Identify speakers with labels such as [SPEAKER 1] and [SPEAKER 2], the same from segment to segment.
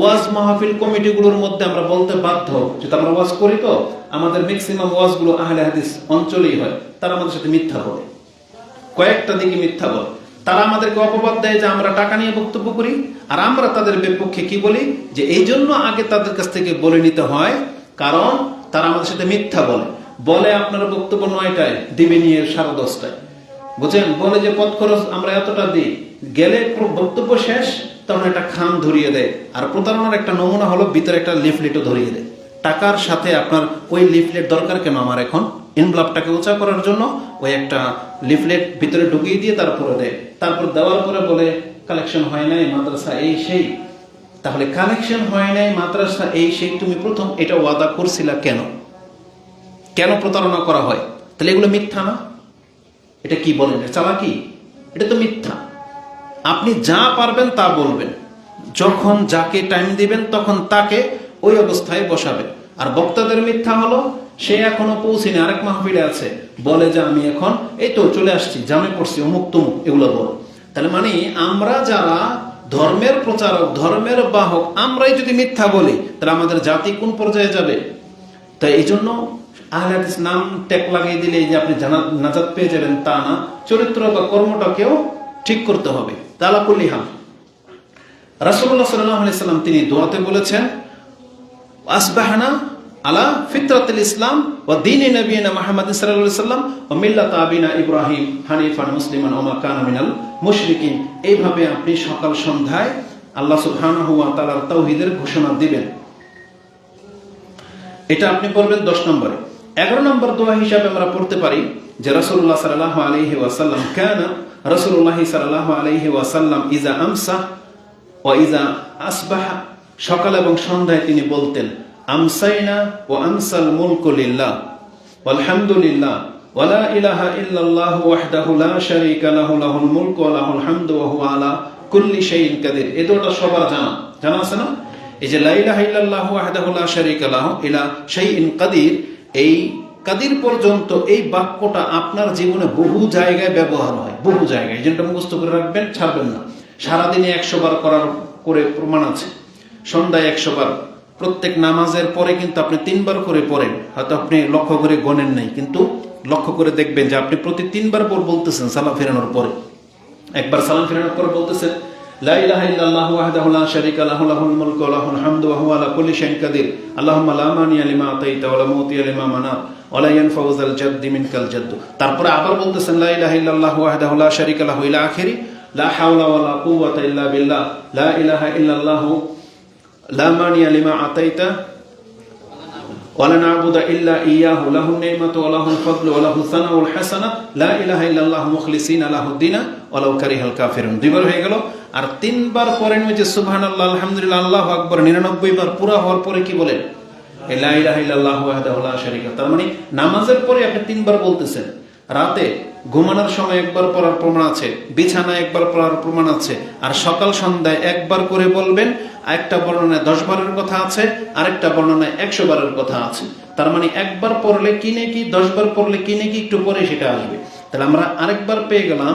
[SPEAKER 1] ওয়াজ মাহফিল কমিটিগুলোর মধ্যে আমরা বলতে বাধ্য যেটা আমরা ওয়াজ করি তো, আমাদের ম্যাক্সিমাম ওয়াজগুলো আহলে হাদিস অঞ্চলেই হয়, তারা আমাদের সাথে মিথ্যা বলে। কয়েকটা দিকে মিথ্যা বলে। তারা আমাদেরকে অপবাদ দেয় যে আমরা টাকা নিয়ে বক্তব্য করি, আর আমরা তাদের বিপক্ষে কি বলি? যে এই জন্য আগে তাদের কাছ থেকে বলে নিতে হয়, কারণ তারা আমাদের সাথে মিথ্যা বলে। বলে আপনার বক্তব্য নয়টায় দিবে নিয়ে সাড়ে দশটায়। বুঝছেন বলে যে পথ খরচ আমরা এতটা দিই। গেলে বক্তব্য শেষ তখন একটা খাম ধরিয়ে দেয়। আর প্রতারণার একটা নমুনা হলো, ভিতরে একটা লিফলেটও ধরিয়ে দেয়। টাকার সাথে আপনার ওই লিফলেট দরকার কেন আমার এখন? ইনভলভটাকে উঁচা করার জন্য ওই একটা লিফলেট ভিতরে ঢুকিয়ে দিয়ে তারপরে দেয়। তারপর দেওয়ার পরে বলে, কালেকশন হয় নাই, মাদ্রাসা এই সেই। তাহলে কালেকশন হয় নাই, মাদ্রাসা এই সেই, তুমি প্রথম এটা ওয়াদা করছিলা কেন? কেন প্রতারণা করা হয়? তাহলে এগুলো মিথ্যা না? এটা কি বলেন? চালাকি? এটা তো মিথ্যা। আপনি যা পারবেন তা বলবেন। যখন যাকে টাইম দিবেন, তখন তাকে ওই অবস্থায় বসাবেন। আর বক্তাদের মিথ্যা হলো, সে এখনও পৌঁছেনি আরেক মাহফিলে আছে। বলে যে, আমি এখন এই তো চলে আসছি, জামে পড়ছি, অমুক তমুক, এগুলো বলো। তাহলে মানে আমরা যারা ধর্মের প্রচারক, ধর্মের বাহক, আমরাই যদি মিথ্যা বলি, তাহলে আমাদের জাতি কোন পর্যায়ে যাবে? তাই এই জন্য আহলে ট্যাগ লাগিয়ে দিলে যে আপনি পেয়ে যাবেন তা না। চরিত্র বা কর্মটাকেও ঠিক করতে হবে। হাম রাসুল্লাহ সাল্লাম তিনি দোয়াতে বলেছেন, আসবাহানা আলা ফিতরাতুল ইসলাম ও দিনে নবীনা মাহমদ সাল্লাম ও মিল্লাত আবিনা ইব্রাহিম হানিফান মুসলিমান ওমা কানা মিনাল মুশরিকিন। এইভাবে আপনি সকাল সন্ধ্যায় আল্লাহ সুবহানাহু ওয়া তাআলার তাওহীদের ঘোষণা দিবেন। এটা আপনি পড়বেন দশ নম্বরে। এগারো নম্বর দোয়া হিসাবে আমরা পড়তে পারি যে রসুল্লাহ সাল্লাহ আলহি ওয়াসাল্লাম কেন রসুল্লাহ সাল্লাহ আলহি ওয়াসাল্লাম ইজা আমসা ও ইজা আসবাহা। সকাল এবং সন্ধ্যায় তিনি বলতেন, আমসাইনা ও আমসাল মুলকুলিল্লাহ আলহামদুলিল্লাহ ওয়ালা ইলাহা ইল্লাল্লাহু ওয়াহদাহু লা শারীকা লাহু, লাহুল মুলকু ওয়া লাহুল হামদু ওয়া হুয়া আলা কুল্লি শাইইন কাদির। এই দুটো সবার জানা। জানা আছে না? এই যে লা ইলাহা ইল্লাল্লাহু ওয়াহদাহু লা শারীকা লাহু ইলা শাইইন কাদির এই কাদির পর্যন্ত এই বাক্যটা আপনার জীবনে বহু জায়গায় ব্যবহার হয়, বহু জায়গায়। যেটা মুখস্থ করে রাখবেন, ছাড়বেন না। সারাদিনে একশো বার করার করে প্রমাণ আছে। সন্ধ্যায় একশো বার। প্রত্যেক নামাজের পরে কিন্তু আপনি তিনবার করে পড়েন। হয়তো আপনি লক্ষ্য করে গণেন নাই, কিন্তু লক্ষ্য করে দেখবেন যে আপনি প্রতি তিনবার পর বলতেছেন সালাম ফেরানোর পরে। একবার সালাম ফেরানোর পর বলতেছেন লা ইলাহা ইল্লাল্লাহু ওয়াহদাহু লা শারীকা লাহু লাহুল মুলকু ওয়া লাহুল হামদু ওয়া হুয়া আলা কুল্লি শাইইন কাদির আল্লাহুম্মা লা মানিয়া লিমা আতাইতা ওয়া লা মুতিয়া লিমা মানাত ওয়া লা ইয়ানফাউ যাল জাদ্দি মিনকাল জাদ্দ তারপরে আবার বলতেছেন লা ইলাহা ইল্লাল্লাহু ওয়াহদাহু লা শারীকা লাহু ইলা আখিরি লা হাওলা ওয়া লা কুওয়াতা ইল্লা বিল্লাহ লা ইলাহা ইল্লাল্লাহু লা মানিয়া লিমা আতাইতা ولا نعبد إلا إياه له النعمة وله الفضل وله الثناء الحسنة لا إله إلا الله مخلصين له الدين ولو كره الكافرون দুইবার হয়ে গেল আর তিনবার পরে ওই যে সুবহানাল্লাহ, আলহামদুলিল্লাহ, আল্লাহু আকবার 99 বার পুরা হওয়ার পরে কি বলেন? তার মানে নামাজের পরে আপনি তিনবার বলতেছেন। রাতে ঘুমানোর সময় একবার পড়ার প্রমাণ আছে একবার পড়ার প্রমাণ আছে, আর সকাল সন্ধ্যায় একবার করে বলবেন একটা বর্ণনায় দশ বারের কথা আছে, আরেকটা বর্ণনায় একশো বারের কথা আছে। তার মানে একবার পড়লে কিনে কি দশ বার পড়লে কিনে কি একটু পরে সেটা আসবে। তাহলে আমরা আরেকবার পেয়ে গেলাম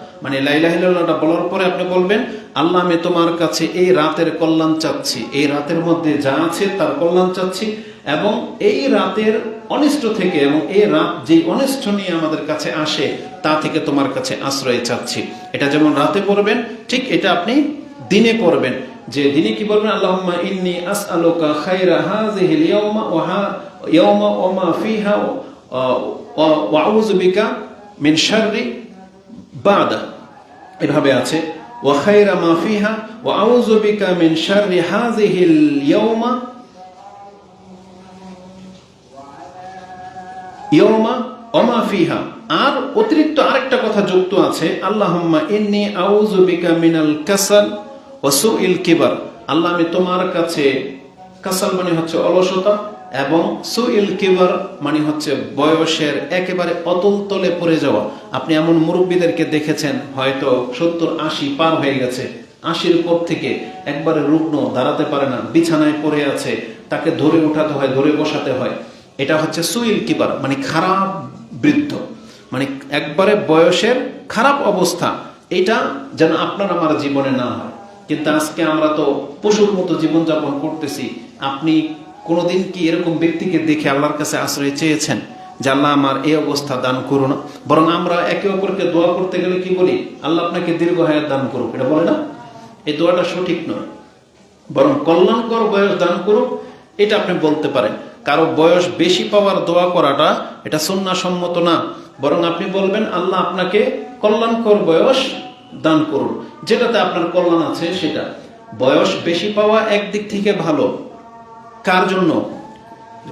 [SPEAKER 1] মানে লা ইলাহা ইল্লাল্লাহটা বলার পরে আপনি বলবেন, আল্লাহ, আমি তোমার কাছে এই রাতের কল্যাণ চাচ্ছি। এই রাতের মধ্যে যা আছে তার কল্যাণ চাচ্ছি এবং এই রাতের অনিষ্ট থেকে এবং এই রাত যে অনিষ্ট নিয়ে আমাদের কাছে আসে, তা থেকে তোমার কাছে আশ্রয় চাচ্ছি। এটা যেমন রাতে পড়বেন, ঠিক এটা আপনি দিনে করবেন যে দিনে কি বলবেন? আল্লাহুম্মা ইন্নী আসআলুকা খায়রা হাযিহিল ইয়াওমা ওয়া হা ইয়াওমা ওয়া মা ফিহা ওয়া বিকা মিন শাররি বাদা। এভাবে আছে, ওয়া খায়রা মা ফিহা, ওয়া আউযু বিকা মিন শাররি ফিহা আর অতিরিক্ত আরেকটা কথা যুক্ত আছে, আল্লাহুম্মা ইন্নী আউযু বিকা মিনাল কাসাল ওয়া সুইল কিবার আল্লাহ, আমি তোমার কাছে কাসাল মানে হচ্ছে অলসতা এবং সুইল কিবার মানে হচ্ছে বয়সের একেবারে অতল তলে পড়ে যাওয়া। আপনি এমন মুরব্বীদেরকে দেখেছেন, হয়তো সত্তর আশি পার হয়ে গেছে। আশির পর থেকে একবারে রুগ্ন, দাঁড়াতে পারে না, বিছানায় পড়ে আছে। তাকে ধরে উঠাতে হয়, ধরে বসাতে হয়। এটা হচ্ছে সুইল কিবার মানে খারাপ বৃদ্ধ। মানে একবারে বয়সের খারাপ অবস্থা। এটা যেন আপনার আমার জীবনে না হয়। কিন্তু আজকে আমরা তো পশুর মতো জীবনযাপন করতেছি। আপনি কোনোদিন কি এরকম ব্যক্তিকে দেখে আল্লাহর কাছে আশ্রয় চেয়েছেন যে আল্লাহ আমার এই অবস্থা দান করো না বরং আমরা একে অপরকে দোয়া করতে গেলে কি বলি? আল্লাহ আপনাকে দীর্ঘ হায়াত দান করুক। এটা বলে না? এই দোয়াটা সঠিক নয়। বরং কল্যাণকর বয়স দান করুক, এটা আপনি বলতে পারেন। কারও বয়স বেশি পাওয়ার দোয়া করাটা, এটা সন্ন্যাসম্মত না। বরং আপনি বলবেন, আল্লাহ আপনাকে কল্যাণকর বয়স দান করুন। যেটাতে আপনার কল্যাণ আছে সেটা। বয়স বেশি পাওয়া একদিক থেকে ভালো। কার জন্য?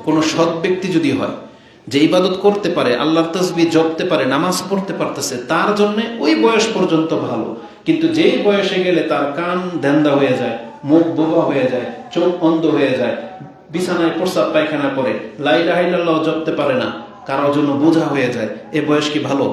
[SPEAKER 1] কোনো সৎ ব্যক্তি যদি হয়, যে ইবাদত করতে পারে, আল্লাহর তসবি জপতে পারে, নামাজ পড়তে পারতেছে, তার জন্য ওই বয়স পর্যন্ত ভালো। কিন্তু যেই বয়সে গেলে তার কান দেন্দা হয়ে যায়, মুখ বোবা হয়ে যায়, চোখ অন্ধ হয়ে যায়, বিছানায় প্রস্রাব পায়খানা করে লাইলা হাইলাল্লাহ জপতে পারে না, কারোর জন্য বোঝা হয়ে যায়, এ বয়স কি ভালো?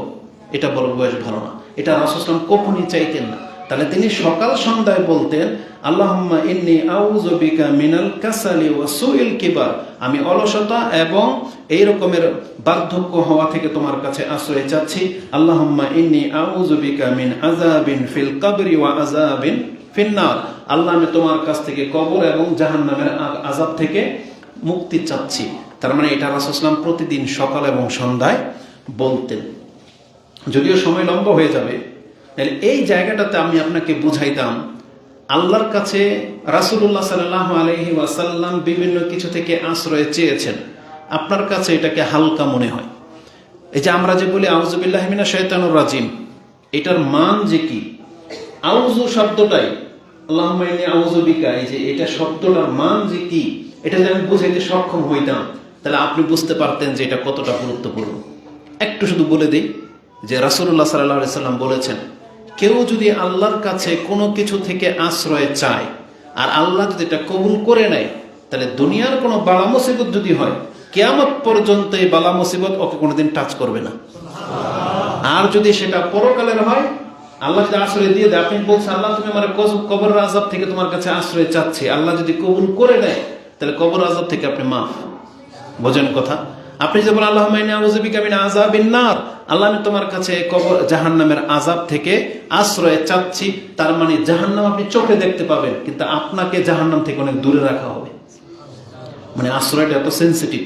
[SPEAKER 1] এটা বড় বয়স ভালো না। এটা রাসুসলাম কখনই চাইতেন না। তাহলে তিনি সকাল সন্ধ্যায় বলতেন, আল্লাহুম্মা ইন্নি আউযু বিকা মিনাল কাসালি ওয়া সুইল কিবার। আমি অলসতা এবং এই রকমের বার্ধক্য হওয়া থেকে তোমার কাছে আশ্রয় চাচ্ছি। আল্লাহুম্মা ইন্নি আউযু বিকা মিন আযাবিন ফিল কবরি ওয়া আযাবিন ফিন্নার। আল্লাহ, আমি তোমার কাছ থেকে কবর এবং জাহান্নামের আ- আযাব থেকে মুক্তি চাচ্ছি। তার মানে এটা রাসূলুল্লাহ প্রতিদিন সকাল এবং সন্ধ্যায় বলতেন। যদিও সময় লম্বা হয়ে যাবে তাহলে এই জায়গাটাতে আমি আপনাকে বুঝাইতাম, আল্লাহর কাছে রাসুল্লাহ সাল্লাহ আলহি ওয়াসাল্লাম বিভিন্ন কিছু থেকে আশ্রয় চেয়েছেন। আপনার কাছে এটাকে হালকা মনে হয়। এই যে আমরা যে বলি আউজুবিল্লাহমিনা শৈতানুর রাজিম এটার মান যে কি? আউজু শব্দটাই আল্লাহ আউজুবিকা এই যে এটা শব্দটার মান যে কি? এটা যদি আমি বুঝাইতে সক্ষম হইতাম, তাহলে আপনি বুঝতে পারতেন যে এটা কতটা গুরুত্বপূর্ণ। একটু শুধু বলে দিই যে রাসুল্লাহ সাল্লাহ সাল্লাম বলেছেন কেউ যদি আল্লাহর কাছে কোনো কিছু থেকে আশ্রয় চায়, আর আল্লাহ যদি এটা কবুল করে নেয়, তাহলে দুনিয়ার কোনো বালা মুসিবত যদি হয়, কেয়ামত পর্যন্ত এই বালা মুসিবত ওকে কোনোদিন টাচ করবে না। আর যদি সেটা পরকালের হয়, আল্লাহ যদি আশ্রয় দিয়ে দেয়, আপনি বলছেন, আল্লাহ, তুমি আমার কবর আজাব থেকে তোমার কাছে আশ্রয় চাচ্ছি। আল্লাহ যদি কবুল করে নেয়, তাহলে কবর আজাব থেকে আপনি মাফ। বোঝেন কথা? আপনি যে বলেন আল্লাহ আজাবিনার আল্লাহ আমি তোমার কাছে কবর জাহান্নামের আজাব থেকে আশ্রয় চাচ্ছি। তার মানে জাহান্নাম আপনি চোখে দেখতে পাবেন, কিন্তু আপনাকে জাহান্নাম থেকে অনেক দূরে রাখা হবে। মানে আশ্রয়টা এত সেন্সিটিভ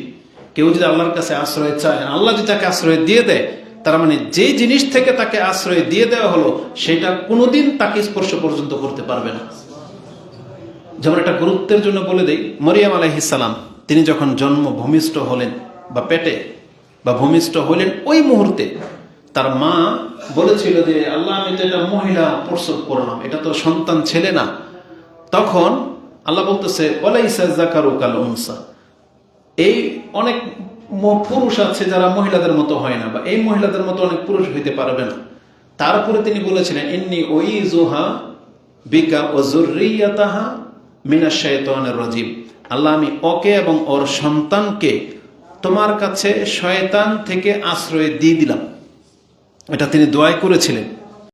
[SPEAKER 1] কেউ যদি আল্লাহর কাছে আশ্রয় চায় আল্লাহ যদি তাকে আশ্রয় দিয়ে দেয়, তার মানে যে জিনিস থেকে তাকে আশ্রয় দিয়ে দেওয়া হলো, সেটা কোনোদিন তাকে স্পর্শ পর্যন্ত করতে পারবে না। যেমন একটা গুরুত্বের জন্য বলে দেই, মরিয়াম আলাইহিসালাম তিনি যখন জন্ম ভূমিষ্ঠ হলেন বা পেটে বা ভূমিষ্ঠ হলেন ওই মুহূর্তে তার মা বলেছিল যে, আল্লাহ, আমি তো এটা মহিলা প্রসব করলাম, এটা তো সন্তান ছেলে না। তখন আল্লাহ বলতেছে কাল এই অনেক পুরুষ আছে যারা মহিলাদের মতো হয় না, বা এই মহিলাদের মতো অনেক পুরুষ হইতে পারবে না। তারপরে তিনি বলেছিলেন, ইন্নি ওই জোহা বিকা ও জুরিয়াতাহা মিনা শয়তানের রাজিম। আল্লাহ, আমি ওকে এবং ওর সন্তানকে তোমার কাছে শয়তান থেকে আশ্রয় দিয়ে দিলাম। এটা তিনি দোয়াই করেছিলেন।